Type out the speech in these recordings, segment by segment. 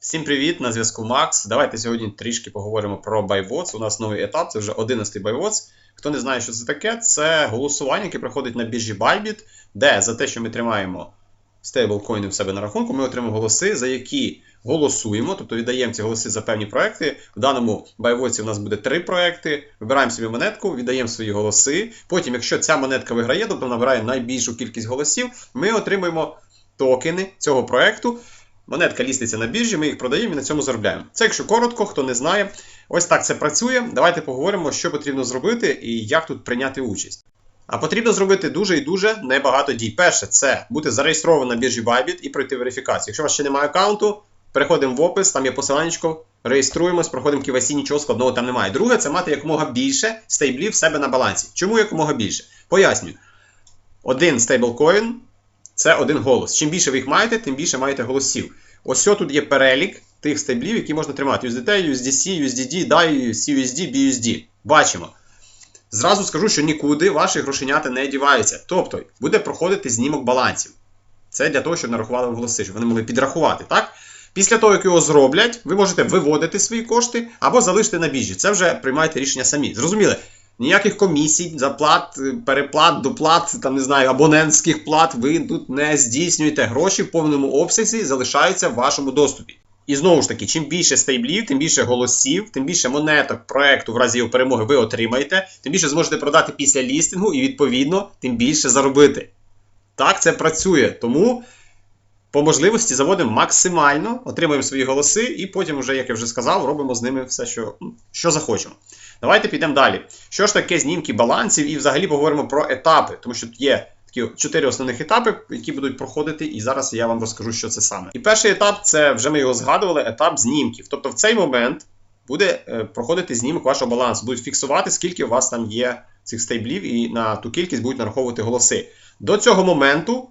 Всім привіт, на зв'язку Макс. Давайте сьогодні трішки поговоримо про BuyWatts. У нас новий етап, це вже 11-й BuyWatts. Хто не знає, що це таке, це голосування, яке проходить на біржі Bybit, де за те, що ми тримаємо стейблкоїни в себе на рахунку, ми отримаємо голоси, за які голосуємо, тобто віддаємо ці голоси за певні проекти. В даному BuyWatts у нас буде три проекти. Вибираємо собі монетку, віддаємо свої голоси. Потім, якщо ця монетка виграє, тобто набирає найбільшу кількість голосів, ми отримуємо токени цього проекту. Монетка ліститься на біржі, ми їх продаємо і на цьому заробляємо. Це, якщо коротко, хто не знає, ось так це працює. Давайте поговоримо, що потрібно зробити і як тут прийняти участь. А потрібно зробити дуже і дуже небагато дій. Перше, це бути зареєстрованим на біржі Bybit і пройти верифікацію. Якщо у вас ще немає аккаунту, переходимо в опис, там є посиланнячко, реєструємось, проходимо KYC, нічого складного там немає. Друге, це мати якомога більше стейблів в себе на балансі. Чому якомога більше? Пояснюю. Один стейблкоін це один голос. Чим більше ви їх маєте, тим більше маєте голосів. Ось тут є перелік тих стейблів, які можна тримати: USDT, USDC, USDD, DAI, CUSD, BUSD. Бачимо. Зразу скажу, що нікуди ваші грошенята не діваються. Тобто буде проходити знімок балансів. Це для того, щоб нарахували голоси, щоб вони могли підрахувати. так? Після того, як його зроблять, ви можете виводити свої кошти або залишити на біржі. Це вже приймайте рішення самі. Зрозуміли? Ніяких комісій, заплат, переплат, доплат, там не знаю, абонентських плат ви тут не здійснюєте. Гроші в повному обсязі залишаються в вашому доступі. І знову ж таки, чим більше стейблів, тим більше голосів, тим більше монеток проекту в разі його перемоги ви отримаєте, тим більше зможете продати після лістингу і, відповідно, тим більше заробити. Так це працює. Тому по можливості заводимо максимально, отримуємо свої голоси, і потім, вже, як я вже сказав, робимо з ними все, що, що захочемо. Давайте підемо далі. Що ж таке знімки балансів, і взагалі поговоримо про етапи, тому що тут є такі чотири основних етапи, які будуть проходити, і зараз я вам розкажу, що це саме. І перший етап це вже ми його згадували, етап знімків. Тобто в цей момент буде е, проходити знімок вашого балансу, будуть фіксувати, скільки у вас там є цих стейблів, і на ту кількість будуть нараховувати голоси. До цього моменту.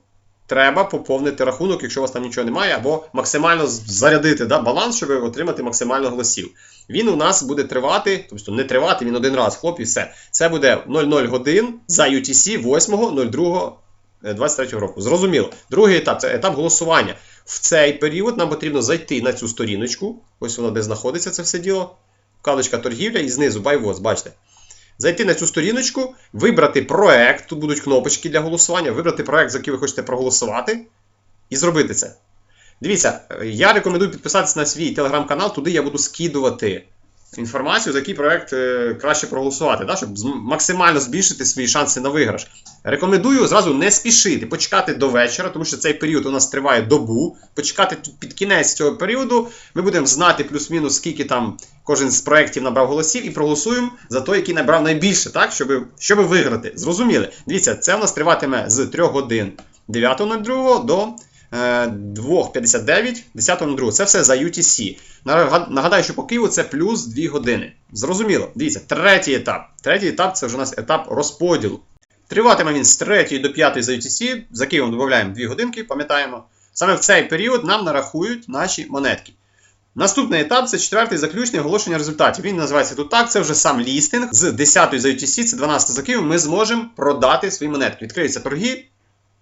Треба поповнити рахунок, якщо у вас там нічого немає, або максимально зарядити да, баланс, щоб отримати максимально голосів. Він у нас буде тривати, тобто не тривати, він один раз, хлоп, і все. Це буде 00 годин за UTC 8.02.23 року. Зрозуміло. Другий етап це етап голосування. В цей період нам потрібно зайти на цю сторіночку. Ось воно де знаходиться це все діло. Вкладочка торгівля і знизу BuyWatch, бачите. Зайти на цю сторіночку, вибрати проект, тут будуть кнопочки для голосування, вибрати проект, за який ви хочете проголосувати, і зробити це. Дивіться, я рекомендую підписатися на свій телеграм-канал, туди я буду скидувати інформацію, за який проект краще проголосувати, да, щоб максимально збільшити свої шанси на виграш. Рекомендую зразу не спішити, почекати до вечора, тому що цей період у нас триває добу. Почекати під кінець цього періоду, ми будемо знати плюс-мінус, скільки там кожен з проєктів набрав голосів, і проголосуємо за той, який набрав найбільше, так, щоб щоб виграти. Зрозуміли? Дивіться, це у нас триватиме з 3 годин 9.02 до. 2,59, 10.02. Це все за UTC. Нагадаю, що по Києву це плюс 2 години. Зрозуміло. Дивіться, третій етап. Третій етап це вже у нас етап розподілу. Триватиме він з 3 до 5 за UTC. За Києвом додаємо 2 годинки, пам'ятаємо. Саме в цей період нам нарахують наші монетки. Наступний етап це четвертий заключний оголошення результатів. Він називається тут так, це вже сам лістинг. З 10 за UTC, це 12 за Києвом, ми зможемо продати свої монетки. Відкриються торги,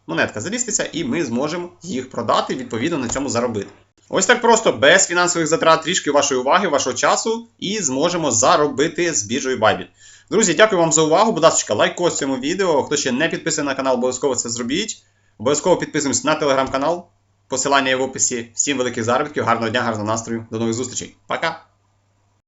монетка заліститься, і ми зможемо їх продати відповідно на цьому заробити. Ось так просто, без фінансових затрат, трішки вашої уваги, вашого часу, і зможемо заробити з біржею Bybit. Друзі, дякую вам за увагу. Будь ласка, лайкос цьому відео. Хто ще не підписаний на канал, обов'язково це зробіть. Обов'язково підписуємось на телеграм-канал. Посилання є в описі. Всім великих заробітків, гарного дня, гарного настрою. До нових зустрічей. Пока!